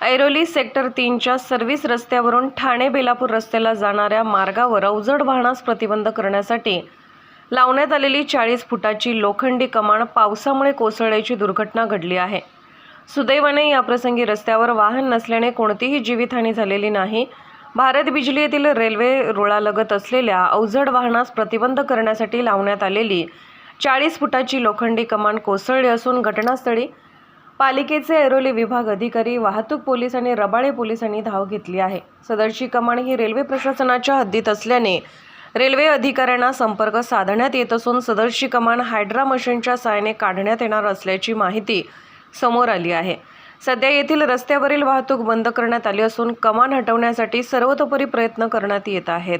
Airoli sector तीनच्या service रस्त्यावरून ठाणे बेलापूर रस्त्याला जाणाऱ्या मार्गावर अवजड वाहनास प्रतिबंध करण्यासाठी लावण्यात आलेली चाळीस फुटाची लोखंडी कमान पावसामुळे कोसळल्याची दुर्घटना घडली आहे. सुदैवाने याप्रसंगी रस्त्यावर वाहन नसल्याने कोणतीही जीवितहानी झालेली नाही. भारत बिजली येथील रेल्वे रुळालगत असलेल्या अवजड वाहनास प्रतिबंध करण्यासाठी लावण्यात आलेली चाळीस फुटाची लोखंडी कमान कोसळली असून घटनास्थळी पालिकेचे ऐरोली विभाग अधिकारी वाहतूक पोलीस आणि रबाळे पोलिसांनी धाव घेतली आहे. सदरची कमान ही रेल्वे प्रशासनाच्या हद्दीत असल्याने रेल्वे अधिकाऱ्यांना संपर्क साधण्यात येत असून सदरची कमान हायड्रा मशीनच्या सहाय्याने काढण्यात येणार असल्याची माहिती समोर आली आहे. सध्या येथील रस्त्यावरील वाहतूक बंद करण्यात आली असून कमान हटवण्यासाठी सर्वतोपरी प्रयत्न करण्यात येत आहेत.